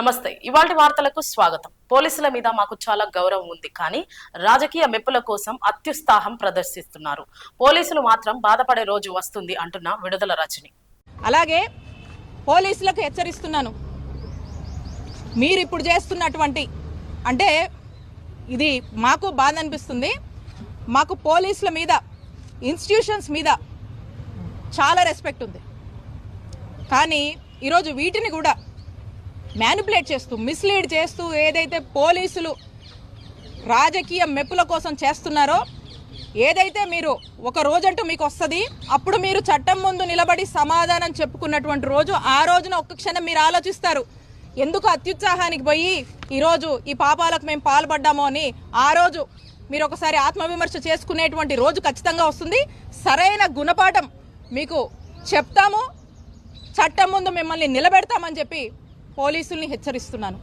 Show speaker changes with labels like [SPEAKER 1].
[SPEAKER 1] నమస్తే. ఇవాళ వార్తలకు స్వాగతం. పోలీసుల మీద మాకు చాలా గౌరవం ఉంది కానీ రాజకీయ మెప్పుల కోసం అత్యుత్సాహం ప్రదర్శిస్తున్నారు. పోలీసులు మాత్రం బాధపడే రోజు వస్తుంది అంటున్న విడుదల రజని.
[SPEAKER 2] అలాగే పోలీసులకు హెచ్చరిస్తున్నాను. మీరు ఇప్పుడు చేస్తున్నటువంటి అంటే ఇది మాకు బాధ అనిపిస్తుంది మాకు పోలీసుల మీద ఇన్స్టిట్యూషన్స్ మీద చాలా రెస్పెక్ట్ ఉంది. కానీ ఈరోజు వీటిని కూడా మ్యానిపులేట్ చేస్తూ మిస్లీడ్ చేస్తూ ఏదైతే పోలీసులు రాజకీయ మెప్పుల కోసం చేస్తున్నారో ఏదైతే మీరు ఒక రోజంటూ మీకు వస్తుంది అప్పుడు మీరు చట్టం ముందు నిలబడి సమాధానం చెప్పుకున్నటువంటి రోజు ఆ రోజున ఒక్క క్షణం మీరు ఆలోచిస్తారు ఎందుకు అత్యుత్సాహానికి పోయి ఈరోజు ఈ పాపాలకు మేము పాల్పడ్డామో అని ఆ రోజు మీరు ఒకసారి ఆత్మవిమర్శ చేసుకునేటువంటి రోజు ఖచ్చితంగా వస్తుంది. సరైన గుణపాఠం మీకు చెప్తాము చట్టం ముందు మిమ్మల్ని నిలబెడతామని చెప్పి పోలీసుల్ని హెచ్చరిస్తున్నాను.